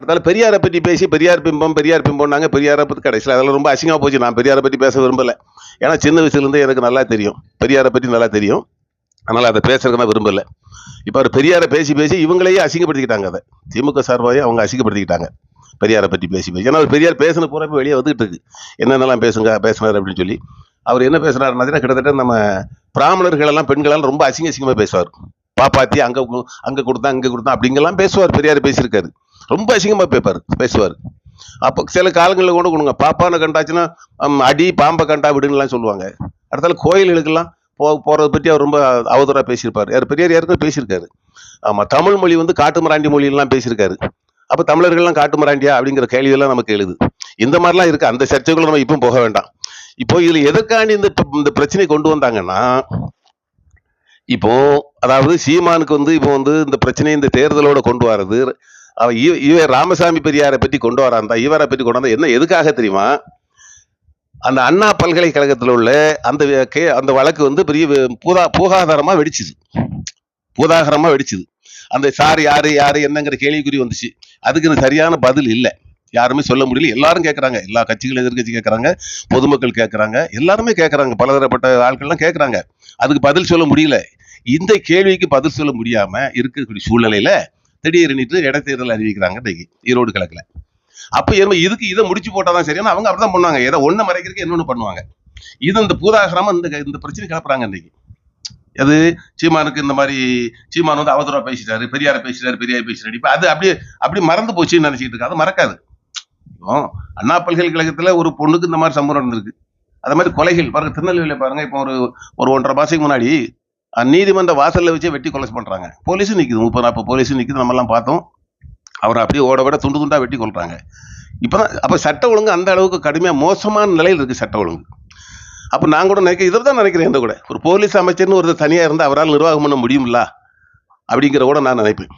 அதனால பெரியாரை பற்றி பேசி பெரியார் பிம்பம் பெரியார் பிம்பம்னாங்க பெரியாரை பற்றி கடைசியில் அதெல்லாம் ரொம்ப அசிங்கமாக போச்சு. நான் பெரியாரை பற்றி பேச விரும்பலை. ஏன்னா சின்ன வயசுலேருந்தே எனக்கு நல்லா தெரியும். பெரியாரை பற்றி நல்லா தெரியும். அதனால் அதை பேசுறதுக்கு நான் விரும்பலை. இப்போ அவர் பெரியாரை பேசி பேசி இவங்களையே அசிங்கப்படுத்திக்கிட்டாங்க அதை. திமுக சார்பாகவே அவங்க அசிங்கப்படுத்திக்கிட்டாங்க. பெரியாரை பற்றி பேசி பேசி. ஏன்னா அவர் பெரியார் பேசின பூரா வெளியே வந்துகிட்டு இருக்கு. என்னென்னலாம் பேசுங்க பேசினார் அப்படின்னு சொல்லி. அவர் என்ன பேசுனாருன்னா கிட்டத்தட்ட நம்ம பிராமணர்களெல்லாம் பெண்களெல்லாம் ரொம்ப அசிங்க அசிங்கமாக பேசுவார். பாப்பாத்தி அங்கே அங்கே கொடுத்தா அங்கே கொடுத்தா அப்படிங்கெல்லாம் பேசுவார். பெரியார் பேசியிருக்காரு. ரொம்ப அசிங்கமாக பேப்பார் பேசுவார். அப்போ சில காலங்களில் கூட கொடுங்க பாப்பானை கண்டாச்சுன்னா அடி பாம்பை கண்டா விடுங்கலாம் சொல்லுவாங்க. அடுத்தால கோயில்களுக்கெல்லாம் போ போகிறத பற்றி அவர் ரொம்ப அவதூறாக பேசியிருப்பார். யார் பெரியார் யாருக்கும் பேசியிருக்காரு. ஆமாம் தமிழ் மொழி வந்து காட்டுமிராண்டி மொழியெல்லாம் பேசியிருக்காரு. அப்போ தமிழர்கள்லாம் காட்டுமிராண்டியா அப்படிங்கிற கேள்வியெல்லாம் நமக்கு எழுது. இந்த மாதிரிலாம் இருக்குது அந்த சர்ச்சைக்குள்ள நம்ம இப்போ போக வேண்டாம். இப்போ இதில் எதற்காண்டி இந்த இந்த பிரச்சனை கொண்டு வந்தாங்கன்னா இப்போ அதாவது சீமானுக்கு வந்து இப்போ வந்து இந்த பிரச்சனையை இந்த தேர்தலோட கொண்டு வர்றது அவ இவர் ராமசாமி பெரியாரை பற்றி கொண்டு வராந்தா இவரை பற்றி கொண்டு வந்தா என்ன எதுக்காக தெரியுமா? அந்த அண்ணா பல்கலைக்கழகத்தில் உள்ள அந்த கே அந்த வழக்கு வந்து பெரிய பூதா பூகாதாரமாக வெடிச்சுது. பூதாகரமாக வெடிச்சுது. அந்த சார் யார் யார் என்னங்கிற கேள்விக்குறி வந்துச்சு. அதுக்கு சரியான பதில் இல்லை. யாருமே சொல்ல முடியல. எல்லாரும் கேட்குறாங்க எல்லா கட்சிகளும் எதிர்கட்சி கேட்குறாங்க பொதுமக்கள் கேட்குறாங்க எல்லாருமே கேட்குறாங்க பலதரப்பட்ட ஆட்கள்லாம் கேட்குறாங்க அதுக்கு பதில் சொல்ல முடியல. இந்த கேள்விக்கு பதில் சொல்ல முடியாமல் இருக்கக்கூடிய சூழ்நிலையில் திடீர்னுட்டு இடைத்தேர்தல் அறிவிக்கிறாங்க இன்னைக்கு ஈரோடு கிழக்குல. அப்ப இதுக்கு இதை முடிச்சு போட்டாதான் சரியான அவங்க அப்படிதான் பண்ணுவாங்க. ஏதோ ஒண்ணு மறைக்கிறதுக்கு இன்னொன்னு பண்ணுவாங்க. இது இந்த பூதாகரமா இந்த இந்த பிரச்சனை கிளப்புறாங்க இன்னைக்கு அது சீமானுக்கு இந்த மாதிரி சீமான் வந்து அவதூறா பேசிட்டாரு பெரியார பேசிட்டாரு பெரியார் பேசிட்டாரு. இப்ப அது அப்படியே அப்படி மறந்து போச்சுன்னு நினைச்சிட்டு இருக்கு அது மறக்காது. இப்போ அண்ணா பல்கலைக்கழகத்துல ஒரு பொண்ணுக்கு இந்த மாதிரி சம்பவம் நடந்திருக்கு. அதே மாதிரி கொலைகள் பாருங்க திருநெல்வேலியில பாருங்க இப்போ ஒரு ஒரு ஒன்றரை மாசத்துக்கு முன்னாடி நீதிமன்ற வாசல்ல வச்சு வெட்டி கொலை பண்ணுறாங்க போலீஸும் நிற்கிது முப்பது நாற்பது போலீஸும் நிற்கிது நம்மெல்லாம் பார்த்தோம். அவரை அப்படியே ஓட விட துண்டு துண்டாக வெட்டி கொண்டாங்க இப்போ தான் அப்போ சட்ட ஒழுங்கு அந்த அளவுக்கு கடுமையாக மோசமான நிலையில் இருக்குது சட்ட ஒழுங்கு. அப்போ நான் கூட நினைக்க இதை தான் நினைக்கிறேன் இந்த கூட. ஒரு போலீஸ் அமைச்சர்னு ஒரு தனியாக இருந்தால் அவரால் நிர்வாகம் பண்ண முடியும்ல? அப்படிங்கிற கூட நான் நினைப்பேன்.